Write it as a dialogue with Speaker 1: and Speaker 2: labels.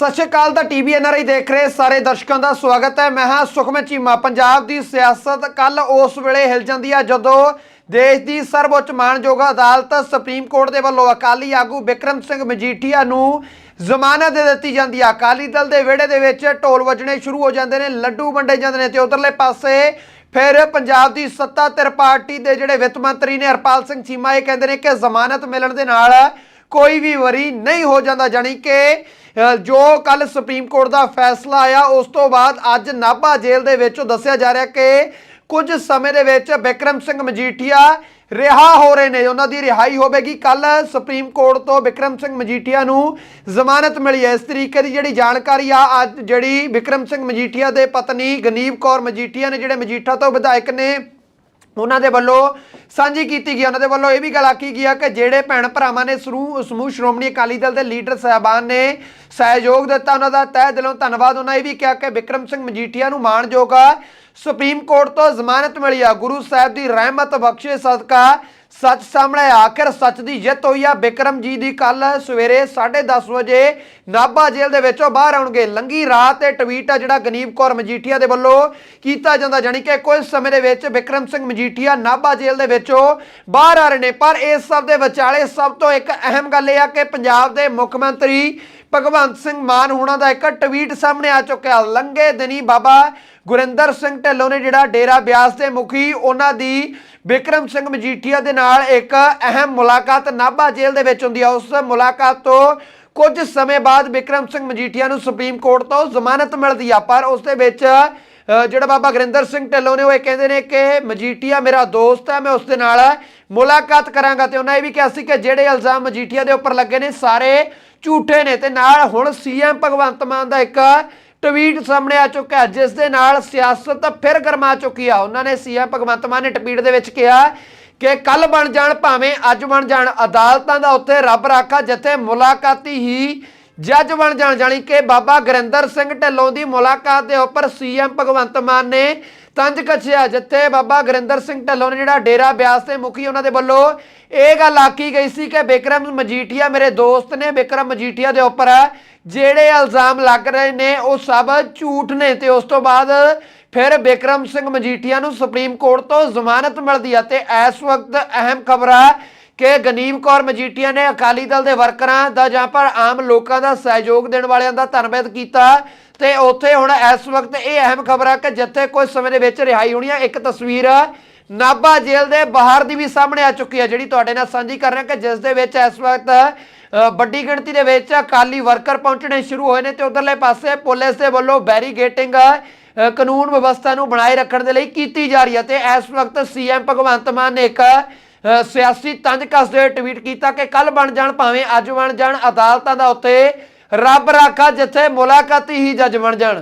Speaker 1: ਸਤਿ ਸ਼੍ਰੀ ਅਕਾਲ ਦਾ TV NRI ਦੇਖ ਰਹੇ ਸਾਰੇ ਦਰਸ਼ਕਾਂ ਦਾ ਸਵਾਗਤ ਹੈ। ਮੈਂ ਹਾਂ ਸੁਖਮਨ ਚੀਮਾ। ਪੰਜਾਬ ਦੀ ਸਿਆਸਤ ਕੱਲ ਉਸ ਵੇਲੇ ਹਿਲ ਜਾਂਦੀ ਹੈ ਜਦੋਂ ਦੇਸ਼ ਦੀ ਸਰਵਉੱਚ ਮਾਣਯੋਗ ਅਦਾਲਤ ਸੁਪਰੀਮ ਕੋਰਟ ਦੇ ਵੱਲੋਂ ਅਕਾਲੀ ਆਗੂ ਬਿਕਰਮ ਸਿੰਘ ਮਜੀਠੀਆ ਨੂੰ ਜ਼ਮਾਨਤ ਦੇ ਦਿੱਤੀ ਜਾਂਦੀ ਹੈ ਅਕਾਲੀ ਦਲ ਦੇ ਵਿਹੜੇ ਦੇ ਵਿੱਚ ਢੋਲ ਵੱਜਣੇ ਸ਼ੁਰੂ ਹੋ ਜਾਂਦੇ ਨੇ, ਲੱਡੂ ਵੰਡੇ ਜਾਂਦੇ ਨੇ ਤੇ ਉਧਰਲੇ ਪਾਸੇ ਫਿਰ ਪੰਜਾਬ ਦੀ ਸੱਤਾ ਧਿਰ ਪਾਰਟੀ ਦੇ ਜਿਹੜੇ ਵਿੱਤ ਮੰਤਰੀ ਨੇ ਹਰਪਾਲ ਸਿੰਘ ਚੀਮਾ, ਇਹ ਕਹਿੰਦੇ ਨੇ ਕਿ ਜ਼ਮਾਨਤ ਮਿਲਣ ਦੇ ਨਾਲ ਕੋਈ ਵੀ ਵਰੀ ਨਹੀਂ ਹੋ ਜਾਂਦਾ, ਜਾਣੀ ਕਿ ਜੋ ਕੱਲ ਸੁਪਰੀਮ ਕੋਰਟ ਦਾ ਫੈਸਲਾ ਆਇਆ, ਉਸ ਤੋਂ ਬਾਅਦ ਅੱਜ ਨਾਭਾ ਜੇਲ੍ਹ ਦੇ ਵਿੱਚੋਂ ਦੱਸਿਆ ਜਾ ਰਿਹਾ ਕਿ ਕੁਝ ਸਮੇਂ ਦੇ ਵਿੱਚ ਬਿਕਰਮ ਸਿੰਘ ਮਜੀਠੀਆ ਰਿਹਾ ਹੋ ਰਹੇ ਨੇ, ਉਹਨਾਂ ਦੀ ਰਿਹਾਈ ਹੋਵੇਗੀ। ਕੱਲ ਸੁਪਰੀਮ ਕੋਰਟ ਤੋਂ ਬਿਕਰਮ ਸਿੰਘ ਮਜੀਠੀਆ ਨੂੰ ਜ਼ਮਾਨਤ ਮਿਲੀ ਹੈ। ਇਸ ਤਰੀਕੇ ਦੀ ਜਿਹੜੀ ਜਾਣਕਾਰੀ ਆ, ਅੱਜ ਜਿਹੜੀ ਬਿਕਰਮ ਸਿੰਘ ਮਜੀਠੀਆ ਦੇ ਪਤਨੀ ਗਨੀਵ ਕੌਰ ਮਜੀਠੀਆ ਨੇ, ਜਿਹੜੇ ਮਜੀਠਾ ਤੋਂ ਵਿਧਾਇਕ ਨੇ, ਉਹਨਾਂ ਦੇ ਵੱਲੋਂ ਸਾਂਝੀ ਕੀਤੀ ਗਈ ਉਹਨਾਂ ਦੇ ਵੱਲੋਂ ਇਹ ਵੀ ਗੱਲ ਆਖੀ ਗਈ ਆ ਕਿ ਜਿਹੜੇ ਭੈਣ ਭਰਾਵਾਂ ਨੇ ਸਮੂਹ ਸਮੂਹ ਸ਼੍ਰੋਮਣੀ ਅਕਾਲੀ ਦਲ ਦੇ ਲੀਡਰ ਸਾਹਿਬਾਨ ਨੇ ਸਹਿਯੋਗ ਦਿੱਤਾ ਉਹਨਾਂ ਦਾ, ਤਹਿ ਦਿਲੋਂ ਧੰਨਵਾਦ। ਉਹਨਾਂ ਇਹ ਵੀ ਕਿਹਾ ਕਿ ਵਿਕਰਮ ਸਿੰਘ ਮਜੀਠੀਆ ਨੂੰ ਮਾਣਯੋਗ ਸੁਪਰੀਮ ਕੋਰਟ ਤੋਂ ਜ਼ਮਾਨਤ ਮਿਲੀ ਆ। ਗੁਰੂ ਸਾਹਿਬ ਦੀ ਰਹਿਮਤ ਬਖਸ਼ੇ ਸਦਕਾ ਸੱਚ ਸਾਹਮਣੇ ਆਇਆ। ਆਖਿਰ ਸੱਚ ਦੀ ਜਿੱਤ ਹੋਈ ਆ। ਬਿਕਰਮ ਜੀ ਦੀ ਕੱਲ ਸਵੇਰੇ 10:30 ਵਜੇ ਨਾਭਾ ਜੇਲ੍ਹ ਦੇ ਵਿੱਚੋਂ ਬਾਹਰ ਆਉਣਗੇ। ਲੰਗੀ ਰਾਤ ਤੇ ਟਵੀਟ ਆ ਜਿਹੜਾ ਗਨੀਬ ਕੌਰ ਮਜੀਠੀਆ ਦੇ ਵੱਲੋਂ ਕੀਤਾ ਜਾਂਦਾ। ਜਾਣੀ ਕਿ ਕੁਝ ਸਮੇਂ ਦੇ ਵਿੱਚ ਬਿਕਰਮ ਸਿੰਘ ਮਜੀਠੀਆ ਨਾਭਾ ਜੇਲ੍ਹ ਦੇ ਵਿੱਚ ਬਾਹਰ ਆ ਰਹੇ ਨੇ। ਪਰ ਇਸ ਸਭ ਦੇ ਵਿਚਾਲੇ ਸਭ ਤੋਂ ਇੱਕ ਅਹਿਮ ਗੱਲ ਇਹ ਆ ਕਿ ਪੰਜਾਬ ਦੇ ਮੁੱਖ ਮੰਤਰੀ ਭਗਵੰਤ ਸਿੰਘ ਮਾਨ ਹੋਣਾ ਦਾ ਇੱਕ ਟਵੀਟ ਸਾਹਮਣੇ ਆ ਚੁੱਕਿਆ। ਲੰਗੇ ਦਿਨੀ ਬਾਬਾ ਗੁਰਿੰਦਰ ਸਿੰਘ ਢਿੱਲੋਂ ਨੇ ਜਿਹੜਾ ਡੇਰਾ ਬਿਆਸ ਦੇ ਮੁਖੀ, ਉਹਨਾਂ ਦੀ ਬਿਕਰਮ ਸਿੰਘ ਮਜੀਠੀਆ ਦੇ ਨਾਲ ਇੱਕ ਅਹਿਮ ਮੁਲਾਕਾਤ ਨਾਭਾ ਜੇਲ੍ਹ ਦੇ ਵਿੱਚ ਹੁੰਦੀ ਆ। ਉਸ ਮੁਲਾਕਾਤ ਤੋਂ ਕੁਝ ਸਮੇਂ ਬਾਅਦ ਬਿਕਰਮ ਸਿੰਘ ਮਜੀਠੀਆ ਨੂੰ ਸੁਪਰੀਮ ਕੋਰਟ ਤੋਂ ਜ਼ਮਾਨਤ ਮਿਲਦੀ ਆ। ਪਰ ਉਸ ਦੇ ਵਿੱਚ ਜਿਹੜਾ ਬਾਬਾ ਗੁਰਿੰਦਰ ਸਿੰਘ ਢਿੱਲੋਂ ਨੇ ਉਹ ਇਹ ਕਹਿੰਦੇ ਨੇ ਕਿ ਮਜੀਠੀਆ ਮੇਰਾ ਦੋਸਤ ਹੈ, ਮੈਂ ਉਸ ਦੇ ਨਾਲ ਮੁਲਾਕਾਤ ਕਰਾਂਗਾ ਤੇ ਉਹਨਾਂ ਇਹ ਵੀ ਕਿਹਾ ਸੀ ਕਿ ਜਿਹੜੇ ਇਲਜ਼ਾਮ ਮਜੀਠੀਆ ਦੇ ਉੱਪਰ ਲੱਗੇ ਨੇ, ਸਾਰੇ ਝੂਠੇ ਨੇ ਤੇ ਨਾਲ ਹੁਣ ਸੀਐਮ ਭਗਵੰਤ ਮਾਨ ਦਾ ਇੱਕ ਟਵੀਟ ਸਾਹਮਣੇ ਆ ਚੁੱਕਾ ਜਿਸ ਦੇ ਨਾਲ ਸਿਆਸਤ ਫਿਰ ਗਰਮਾ ਚੁੱਕੀ ਆ। ਉਹਨਾਂ ਨੇ ਸੀਐਮ ਭਗਵੰਤ ਮਾਨ ਨੇ ਟਵੀਟ ਦੇ ਵਿੱਚ ਕਿਹਾ ਕਿ ਕੱਲ ਬਣ ਜਾਣ ਭਾਵੇਂ ਅੱਜ ਬਣ ਜਾਣ, ਅਦਾਲਤਾਂ ਦਾ ਉੱਥੇ ਰੱਬ ਰਾਖਾ, ਜਿੱਥੇ ਮੁਲਾਕਾਤੀ ਹੀ ਜੱਜ ਬਣ ਜਾਣ, ਜਾਣੀ ਕਿ ਬਾਬਾ ਗਰਿੰਦਰ ਸਿੰਘ ਢਿੱਲੋਂ ਦੀ ਮੁਲਾਕਾਤ ਦੇ ਉੱਪਰ ਸੀਐਮ ਭਗਵੰਤ ਮਾਨ ਨੇ ਤੰਜ ਕੱਛਿਆ ਜਿੱਥੇ ਬਾਬਾ ਗੁਰਿੰਦਰ ਸਿੰਘ ਢਿੱਲੋਂ ਨੇ ਜਿਹੜਾ ਡੇਰਾ ਬਿਆਸ ਦੇ ਮੁਖੀ ਉਹਨਾਂ ਦੇ ਵੱਲੋਂ ਇਹ ਗੱਲ ਆਖੀ ਗਈ ਸੀ ਕਿ ਬਿਕਰਮ ਮਜੀਠੀਆ ਮੇਰੇ ਦੋਸਤ ਨੇ, ਬਿਕਰਮ ਮਜੀਠੀਆ ਦੇ ਉੱਪਰ ਜਿਹੜੇ ਇਲਜ਼ਾਮ ਲੱਗ ਰਹੇ ਨੇ, ਉਹ ਸਭ ਝੂਠ ਨੇ ਤੇ ਉਸ ਤੋਂ ਬਾਅਦ ਫਿਰ ਬਿਕਰਮ ਸਿੰਘ ਮਜੀਠੀਆ ਨੂੰ ਸੁਪਰੀਮ ਕੋਰਟ ਤੋਂ ਜ਼ਮਾਨਤ ਮਿਲਦੀ ਹੈ ਤੇ ਇਸ ਵਕਤ ਅਹਿਮ ਖਬਰ ਹੈ ਕਿ ਗਨੀਮ ਕੌਰ ਮਜੀਠੀਆ ਨੇ ਅਕਾਲੀ ਦਲ ਦੇ ਵਰਕਰਾਂ ਦਾ ਜਾਂ ਪਰ ਆਮ ਲੋਕਾਂ ਦਾ ਸਹਿਯੋਗ ਦੇਣ ਵਾਲਿਆਂ ਦਾ ਧੰਨਵਾਦ ਕੀਤਾ। ਤੇ ਉੱਥੇ ਹੁਣ ਇਸ ਵਕਤ ਇਹ ਅਹਿਮ ਖਬਰ ਹੈ ਕਿ ਜਿੱਥੇ ਕੁਝ ਸਮੇਂ ਦੇ ਵਿੱਚ ਰਿਹਾਈ ਹੋਣੀ ਹੈ ਇੱਕ ਤਸਵੀਰ ਨਾਭਾ ਜੇਲ੍ਹ ਦੇ ਬਾਹਰ ਦੀ ਵੀ ਸਾਹਮਣੇ ਆ ਚੁੱਕੀ ਹੈ ਜਿਹੜੀ ਤੁਹਾਡੇ ਨਾਲ ਸਾਂਝੀ ਕਰ ਰਿਹਾ ਕਿ ਜਿਸ ਦੇ ਵਿੱਚ ਇਸ ਵਕਤ ਵੱਡੀ ਗਿਣਤੀ ਦੇ ਵਿੱਚ ਅਕਾਲੀ ਵਰਕਰ ਪਹੁੰਚਣੇ ਸ਼ੁਰੂ ਹੋਏ ਨੇ ਤੇ ਉਧਰਲੇ ਪਾਸੇ ਪੁਲਿਸ ਦੇ ਵੱਲੋਂ ਬੈਰੀਗੇਟਿੰਗ ਕਾਨੂੰਨ ਵਿਵਸਥਾ ਨੂੰ ਬਣਾਏ ਰੱਖਣ ਦੇ ਲਈ ਕੀਤੀ ਜਾ ਰਹੀ ਹੈ ਤੇ ਇਸ ਵਕਤ ਸੀਐਮ ਭਗਵੰਤ ਮਾਨ ਨੇ ਇੱਕ ਸਿਆਸੀ ਤੰਜ ਕੱਸਦੇ ਹੋਏ ਟਵੀਟ ਕੀਤਾ ਕਿ ਕੱਲ ਬਣ ਜਾਣ ਭਾਵੇਂ ਅੱਜ ਬਣ ਜਾਣ, ਅਦਾਲਤਾਂ ਦਾ ਉੱਤੇ ਰੱਬ ਰਾਖਾ ਜਿੱਥੇ ਮੁਲਾਕਾਤੀ ਹੀ ਜੱਜ ਬਣ ਜਾਣ।